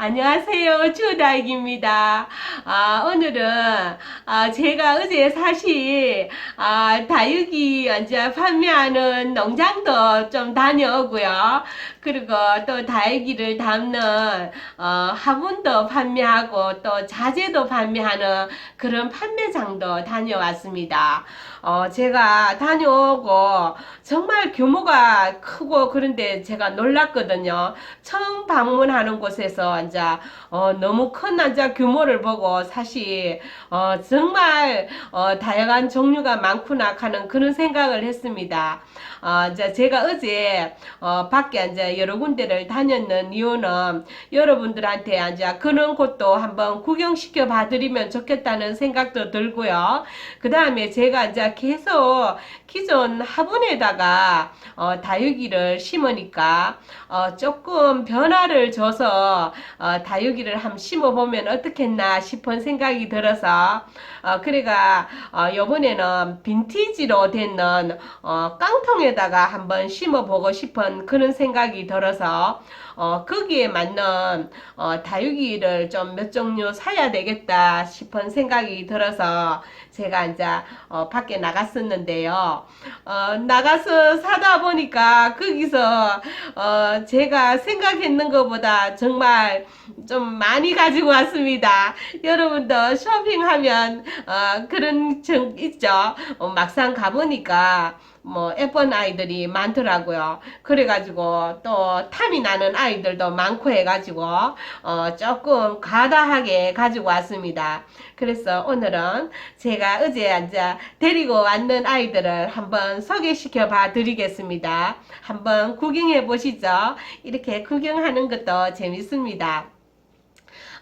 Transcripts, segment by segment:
안녕하세요. 주다익입니다. 아, 오늘은, 아, 제가 어제 사실, 아, 다육이 이제 판매하는 농장도 좀 다녀오고요. 그리고 또 다육이를 담는, 어, 화분도 판매하고 또 자재도 판매하는 그런 판매장도 다녀왔습니다. 어, 제가 다녀오고 정말 규모가 크고 그런데 제가 놀랐거든요. 처음 방문하는 곳에서 이제 어, 너무 큰 이제 규모를 보고 사실 어, 정말 어, 다양한 종류가 많구나 하는 그런 생각을 했습니다. 어, 이제 제가 어제 어, 밖에 이제 여러 군데를 다녔는 이유는 여러분들한테 이제 그런 곳도 한번 구경시켜 봐드리면 좋겠다는 생각도 들고요. 그 다음에 제가 이제 계속 기존 화분에다가 어, 다육이를 심으니까 어, 조금 변화를 줘서 어, 다육이를 한번 심어보면 어떻겠나 싶은 생각이 들어서 어, 그래가 어, 요번에는 빈티지로 되는 어, 깡통에다가 한번 심어보고 싶은 그런 생각이 들어서 어, 거기에 맞는 어, 다육이를 좀 몇 종류 사야 되겠다 싶은 생각이 들어서 제가 이제 어, 밖에 나갔었는데요. 어, 나가서 사다 보니까 거기서 어, 제가 생각했는 것보다 정말 좀 많이 가지고 왔습니다. 여러분도 쇼핑하면 어, 그런 정 있죠. 어, 막상 가보니까 뭐 예쁜 아이들이 많더라고요. 그래가지고 또 탐이 나는 아이들도 많고 해가지고 어 조금 과다하게 가지고 왔습니다. 그래서 오늘은 제가 어제 이제 데리고 왔는 아이들을 한번 소개시켜 봐 드리겠습니다. 한번 구경해 보시죠. 이렇게 구경하는 것도 재밌습니다.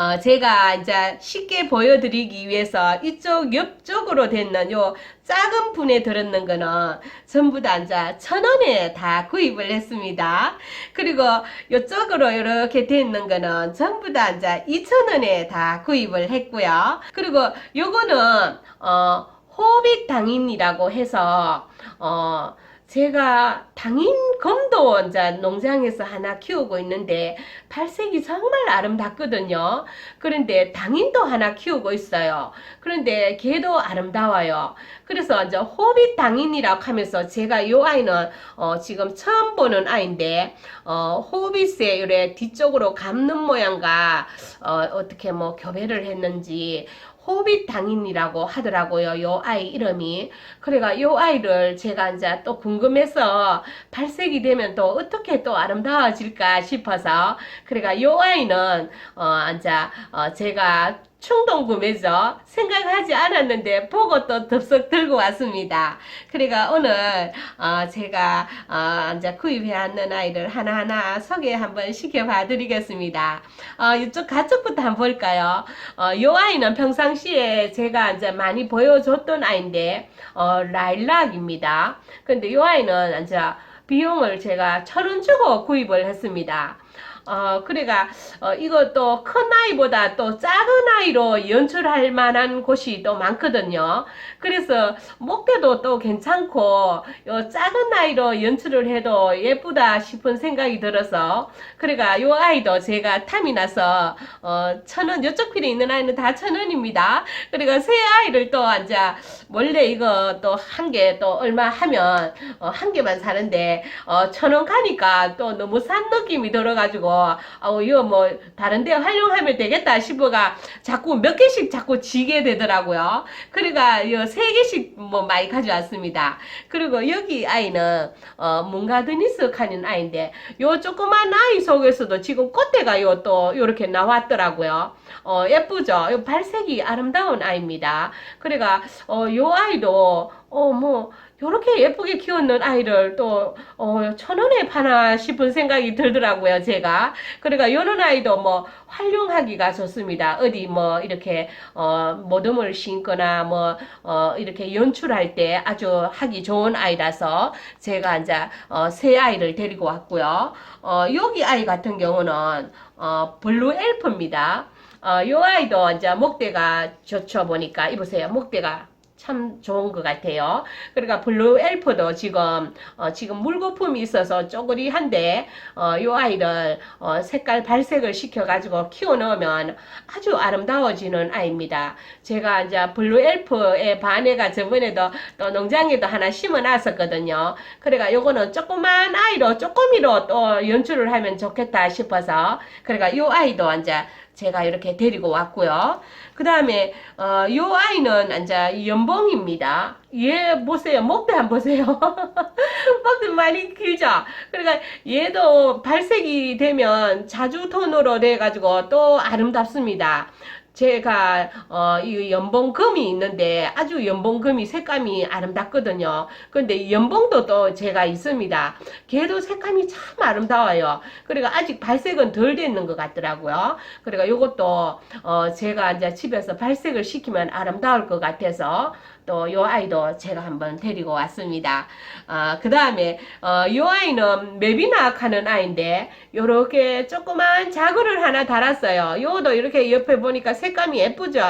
어, 제가 이제 쉽게 보여드리기 위해서 이쪽 옆쪽으로 됐는 요 작은 분에 들었는 거는 전부 다 이제 천 원에 다 구입을 했습니다. 그리고 이쪽으로 이렇게 돼 있는 거는 전부 다 이제 이천 원에 다 구입을 했고요. 그리고 요거는 어 호빗 당인이라고 해서 어 제가 당인 검도 이제 농장에서 하나 키우고 있는데 발색이 정말 아름답거든요. 그런데 당인도 하나 키우고 있어요. 그런데 걔도 아름다워요. 그래서 이제 호빗 당인이라고 하면서 제가 이 아이는 어 지금 처음 보는 아이인데 어 호빗의 이래 뒤쪽으로 감는 모양과 어 어떻게 뭐 교배를 했는지 호빗 당인이라고 하더라고요. 요 아이 이름이. 그래가 요 아이를 제가 이제 또 궁금해서 발색이 되면 또 어떻게 또 아름다워질까 싶어서 그래가 요 아이는 어 이제 어 제가 충동 구매죠. 생각하지 않았는데 보고 또 덥석 들고 왔습니다. 그래가 오늘 어 제가 어 이제 구입해 왔는 아이를 하나하나 소개 한번 시켜봐 드리겠습니다. 어 이쪽 가쪽부터 한번 볼까요? 어, 요 아이는 평상시에 제가 이제 많이 보여줬던 아이인데, 어, 라일락입니다. 근데 요 아이는 이제 비용을 제가 천 원 주고 구입을 했습니다. 어, 그래가, 어, 이것도 큰 아이보다 또 작은 아이로 연출할 만한 곳이 또 많거든요. 그래서 목대도 또 괜찮고, 요 작은 아이로 연출을 해도 예쁘다 싶은 생각이 들어서, 그래가 요 아이도 제가 탐이 나서, 어, 천 원, 요쪽 필에 있는 아이는 다 천 원입니다. 그리고 새 아이를 또 이제, 원래 이거 또 한 개 또 얼마 하면, 어, 한 개만 사는데, 어, 천원 가니까 또 너무 싼 느낌이 들어가지고, 어, 이거 뭐, 다른 데 활용하면 되겠다 싶어가 자꾸 몇 개씩 자꾸 지게 되더라고요. 그러니까, 이거 세 개씩 뭐 많이 가져왔습니다. 그리고 여기 아이는, 어, 문가드니스 하는 아이인데, 요 조그만 아이 속에서도 지금 꽃대가 요 또, 요렇게 나왔더라고요. 어, 예쁘죠? 요 발색이 아름다운 아이입니다. 그러니까, 어, 요 아이도, 어, 뭐, 요렇게 예쁘게 키웠는 아이를 또, 어, 천 원에 파나 싶은 생각이 들더라고요, 제가. 그러니까 요런 아이도 뭐, 활용하기가 좋습니다. 어디 뭐, 이렇게, 어, 모듬을 심거나 뭐, 어, 이렇게 연출할 때 아주 하기 좋은 아이라서 제가 이제, 어, 새 아이를 데리고 왔고요. 어, 여기 아이 같은 경우는, 어, 블루 엘프입니다. 어, 요 아이도 이제 목대가 좋죠 보니까 이보세요. 목대가 참 좋은 것 같아요. 그러니까 블루 엘프도 지금 어, 지금 물거품이 있어서 쪼그리한데 어, 요 아이를 어, 색깔 발색을 시켜 가지고 키워 넣으면 아주 아름다워지는 아이입니다. 제가 이제 블루 엘프의 반해가 저번에도 또 농장에도 하나 심어 놨었거든요. 그러니까 요거는 조그만 아이로 조금이로 또 연출을 하면 좋겠다 싶어서 그러니까 요 아이도 이제 제가 이렇게 데리고 왔고요. 그 다음에 어, 요 아이는 이제 연봉입니다. 얘 보세요. 목대 한번 보세요. 목대 많이 길죠? 그러니까 얘도 발색이 되면 자주 톤으로 돼가지고 또 아름답습니다. 제가 어, 이 연봉금이 있는데 아주 연봉금이 색감이 아름답거든요. 근데 연봉도 또 제가 있습니다. 걔도 색감이 참 아름다워요. 그러니까 아직 발색은 덜 됐는 것 같더라고요. 그러니까 요것도 어, 제가 이제 집에서 발색을 시키면 아름다울 것 같아서 또 요 아이도 제가 한번 데리고 왔습니다. 어, 그 다음에 어, 요 아이는 메비낙 하는 아이인데 요렇게 조그만 자구를 하나 달았어요. 요도 이렇게 옆에 보니까 색감이 예쁘죠?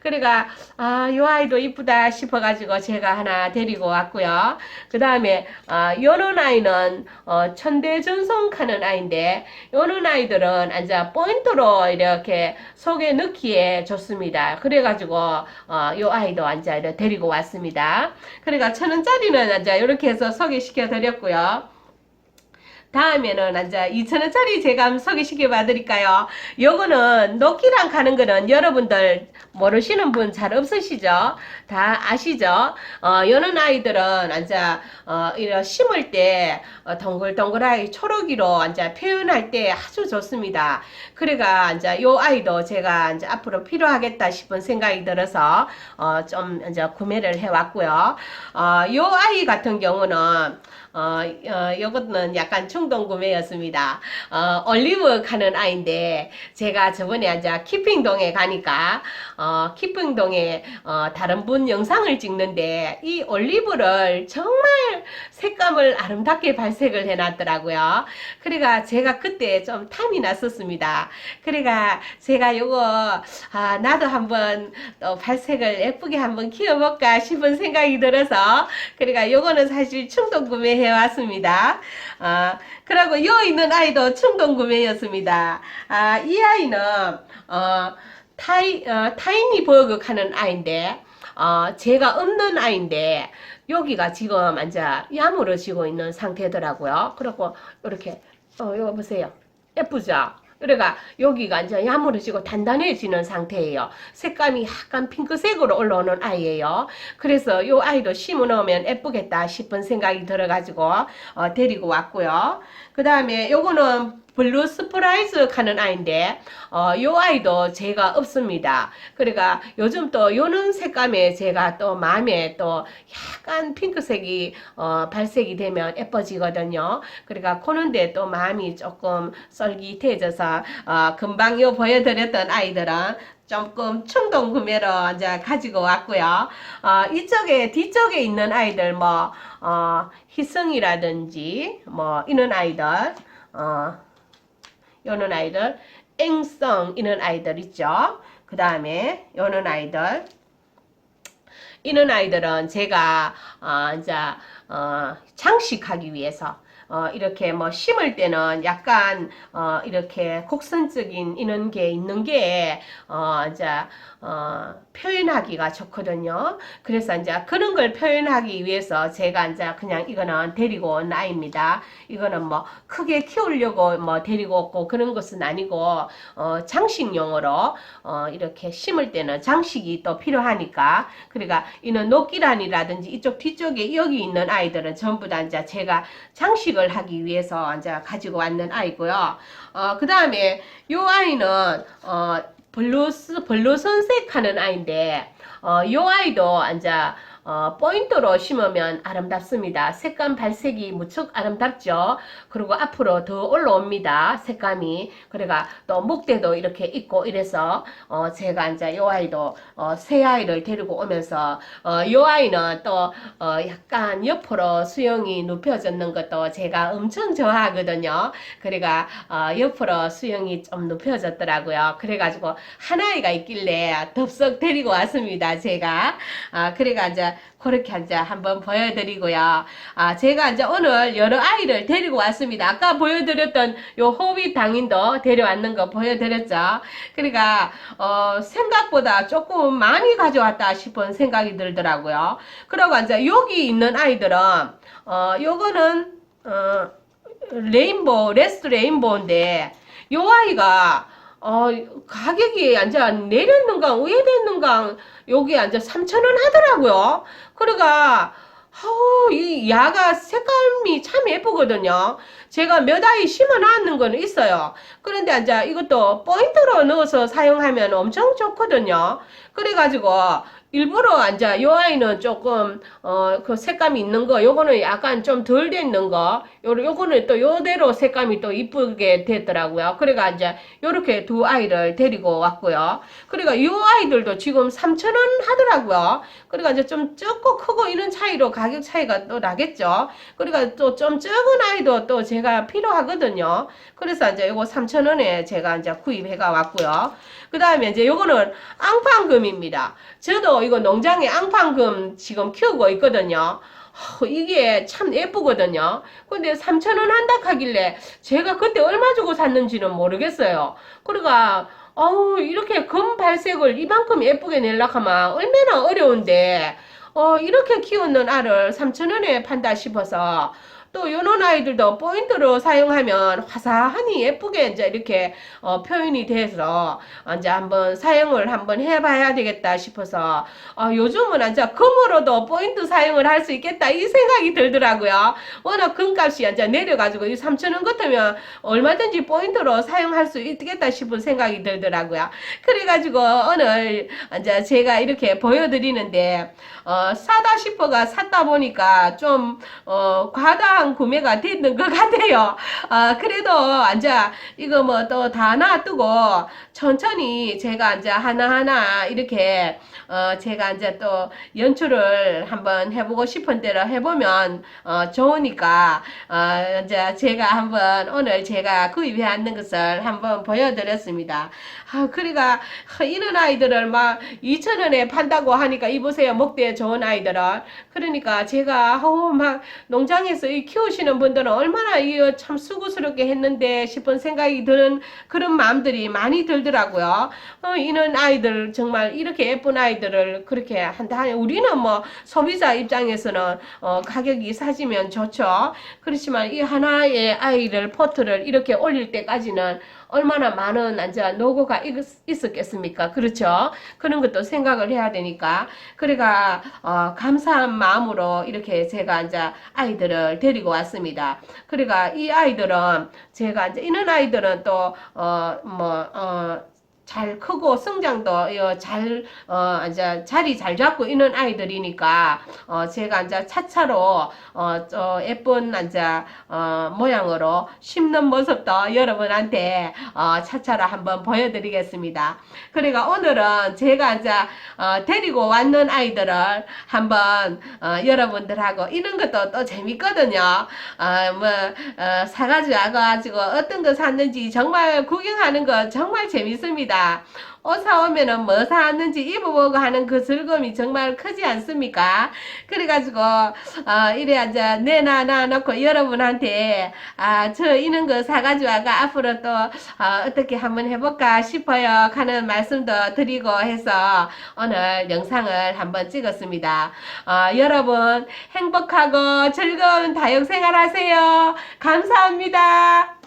그러니까 아, 요 아이도 이쁘다 싶어가지고 제가 하나 데리고 왔고요. 그 다음에 어, 요런 아이는 어, 천대전송 하는 아이인데 요런 아이들은 이제 포인트로 이렇게 속에 넣기에 좋습니다. 그래가지고 어, 요 아이도 이제 이렇게 데리고 왔습니다. 그러니까 천 원짜리는 이제 이렇게 해서 소개시켜 드렸고요. 다음에는 이제 2,000원짜리 제가 한번 소개시켜 봐드릴까요? 요거는 녹기랑 가는 거는 여러분들 모르시는 분 잘 없으시죠? 다 아시죠? 어, 요런 아이들은 이제 어, 이런 심을 때 어, 동글동글하게 초록이로 이제 표현할 때 아주 좋습니다. 그래가 이제 요 아이도 제가 이제 앞으로 필요하겠다 싶은 생각이 들어서 어, 좀 이제 구매를 해왔고요. 어, 요 아이 같은 경우는 어, 어, 요것은 약간 충동 구매였습니다. 어, 올리브 가는 아이인데, 제가 저번에 이제 키핑동에 가니까, 어, 키핑동에, 어, 다른 분 영상을 찍는데, 이 올리브를 정말 색감을 아름답게 발색을 해놨더라고요. 그래가 제가 그때 좀 탐이 났었습니다. 그래가 제가 요거, 아, 나도 한번 또 발색을 예쁘게 한번 키워볼까 싶은 생각이 들어서, 그러니까 요거는 사실 충동 구매 해 왔습니다. 아, 그리고 요 있는 아이도 충동 구매였습니다. 아, 이 아이는, 어, 타이, 어, 타이니 버그 하는 아이인데, 어, 제가 없는 아이인데, 여기가 지금 이제 야무러지고 있는 상태더라고요. 그리고 이렇게, 어, 이거 보세요. 예쁘죠? 그러니까 여기가 이제 야무러지고 단단해지는 상태예요. 색감이 약간 핑크색으로 올라오는 아이예요. 그래서 이 아이도 심어 놓으면 예쁘겠다 싶은 생각이 들어가지고 어, 데리고 왔고요. 그 다음에 요거는 블루 스프라이즈 하는 아이인데 어, 요 아이도 제가 없습니다. 그러니까 요즘 또 요는 색감에 제가 또 마음에 또 약간 핑크색이 어, 발색이 되면 예뻐지거든요. 그러니까 코는데 또 마음이 조금 썰깃해져서 어, 금방 요 보여드렸던 아이들은 조금 충동 구매로 이제 가지고 왔고요. 어, 이쪽에 뒤쪽에 있는 아이들 뭐 어, 희성이라든지 뭐 이런 아이들 어, 요는 아이들 앵성 이런 아이들 있죠. 그 다음에 요는 아이들 이런 아이들은 제가 어, 이제 어, 장식하기 위해서 어, 이렇게 뭐 심을 때는 약간 어, 이렇게 곡선적인 이런 게 있는 게 어, 이제 어, 표현하기가 좋거든요. 그래서 이제 그런 걸 표현하기 위해서 제가 이제 그냥 이거는 데리고 온 아이입니다. 이거는 뭐 크게 키우려고 뭐 데리고 왔고 그런 것은 아니고 어, 장식용으로 어, 이렇게 심을 때는 장식이 또 필요하니까 그러니까 이는 녹기란이라든지 이쪽 뒤쪽에 여기 있는 아이들은 전부 다 이제 제가 장식을 하기 위해서 이제 가지고 왔는 아이고요. 어, 그 다음에 요 아이는 어, 블루스 블루 선색 하는 아이인데 어, 요 아이도 이제 어, 포인트로 심으면 아름답습니다. 색감 발색이 무척 아름답죠. 그리고 앞으로 더 올라옵니다. 색감이. 그래가 또 목대도 이렇게 있고 이래서 어, 제가 이제 요 아이도 어, 새 아이를 데리고 오면서 어, 요 아이는 또 어, 약간 옆으로 수영이 눕혀졌는 것도 제가 엄청 좋아하거든요. 그래가 어, 옆으로 수영이 좀 눕혀졌더라고요. 그래가지고 한 아이가 있길래 덥석 데리고 왔습니다. 제가 아, 그래가 이제 그렇게 이제 한번 보여드리고요. 아, 제가 이제 오늘 여러 아이를 데리고 왔습니다. 아까 보여드렸던 요 호빗 당인도 데려왔는 거 보여드렸죠. 그러니까 어, 생각보다 조금 많이 가져왔다 싶은 생각이 들더라고요. 그리고 이제 여기 있는 아이들은 어, 요거는 어, 레인보우, 레스트 레인보우인데 요 아이가 어, 가격이 이제 내렸는가, 위에 됐는가, 여기 이제 3,000원 하더라고요. 그러니까, 어우, 이 야가 색감이 참 예쁘거든요. 제가 몇 아이 심어 놨는 거는 있어요. 그런데 이제 이것도 포인트로 넣어서 사용하면 엄청 좋거든요. 그래가지고, 일부러 이제 요 아이는 조금 어 그 색감이 있는 거 요거는 약간 좀덜 됐는 거 요 요거는 또 요대로 색감이 또 이쁘게 됐더라고요. 그래가 이제 요렇게 두 아이를 데리고 왔고요. 그러니까 요 아이들도 지금 3,000원 하더라고요. 그러니까 이제 좀 적고 크고 이런 차이로 가격 차이가 또 나겠죠. 그러니까 또 좀 적은 아이도 또 제가 필요하거든요. 그래서 이제 요거 3,000원에 제가 이제 구입해가 왔고요. 그 다음에 이제 요거는 앙팡금입니다. 저도 이거 농장에 앙팡금 지금 키우고 있거든요. 어, 이게 참 예쁘거든요. 근데 3,000원 한다 하길래 제가 그때 얼마 주고 샀는지는 모르겠어요. 그러니까 어우 이렇게 금 발색을 이만큼 예쁘게 내려고 하면 얼마나 어려운데 어 이렇게 키우는 알을 3,000원에 판다 싶어서 또 요런 아이들도 포인트로 사용하면 화사하니 예쁘게 이제 이렇게 어, 표현이 돼서 이제 한번 사용을 한번 해봐야 되겠다 싶어서 어, 요즘은 이제 금으로도 포인트 사용을 할 수 있겠다 이 생각이 들더라고요. 워낙 금값이 이제 내려가지고 이 3,000원 같으면 얼마든지 포인트로 사용할 수 있겠다 싶은 생각이 들더라고요. 그래가지고 오늘 이제 제가 이렇게 보여드리는데 어, 사다 싶어가 샀다 보니까 좀 어, 과다 한 구매가 됐는 것 같아요. 아, 그래도 이제 이거 뭐 또 다 놔두고 천천히 제가 이제 하나하나 이렇게 어, 제가 이제 또 연출을 한번 해보고 싶은 대로 해보면 어, 좋으니까 어, 이제 제가 한번 오늘 제가 구입해 왔는 것을 한번 보여드렸습니다. 아, 그러니까 이런 아이들을 막 2,000원에 판다고 하니까 이보세요. 목대 좋은 아이들은. 그러니까 제가 어, 막 농장에서 이 키우시는 분들은 얼마나 이거 참 수고스럽게 했는데 싶은 생각이 드는 그런 마음들이 많이 들더라고요. 어, 이런 아이들 정말 이렇게 예쁜 아이들을 그렇게 한다 우리는 뭐 소비자 입장에서는 어, 가격이 사지면 좋죠. 그렇지만 이 하나의 아이를 포트를 이렇게 올릴 때까지는 얼마나 많은 이제 노고가 있- 있었겠습니까? 그렇죠? 그런 것도 생각을 해야 되니까. 그래가 어, 감사한 마음으로 이렇게 제가 이제 아이들을 데리고 왔습니다. 그러니까 이 아이들은 제가 이제 이런 아이들은 또어뭐어 잘 크고 성장도 어, 잘 어, 이제 자리 잘 잡고 있는 아이들이니까 어, 제가 이제 차차로 어, 저 예쁜 이제 어, 모양으로 심는 모습도 여러분한테 어, 차차로 한번 보여드리겠습니다. 그러니까 오늘은 제가 이제 어, 데리고 왔는 아이들을 한번 어, 여러분들하고 이런 것도 또 재밌거든요. 어, 뭐 어, 사가지고 와가지고 어떤 거 샀는지 정말 구경하는 거 정말 재밌습니다. 옷 사오면은 뭐 사왔는지 입어보고 하는 그 즐거움이 정말 크지 않습니까? 그래가지고, 어, 이래 이제 내놔놔 놓고 여러분한테, 아, 저 이런 거 사가지고 와가 앞으로 또, 어, 어떻게 한번 해볼까 싶어요. 하는 말씀도 드리고 해서 오늘 영상을 한번 찍었습니다. 어, 여러분 행복하고 즐거운 다육 생활 하세요. 감사합니다.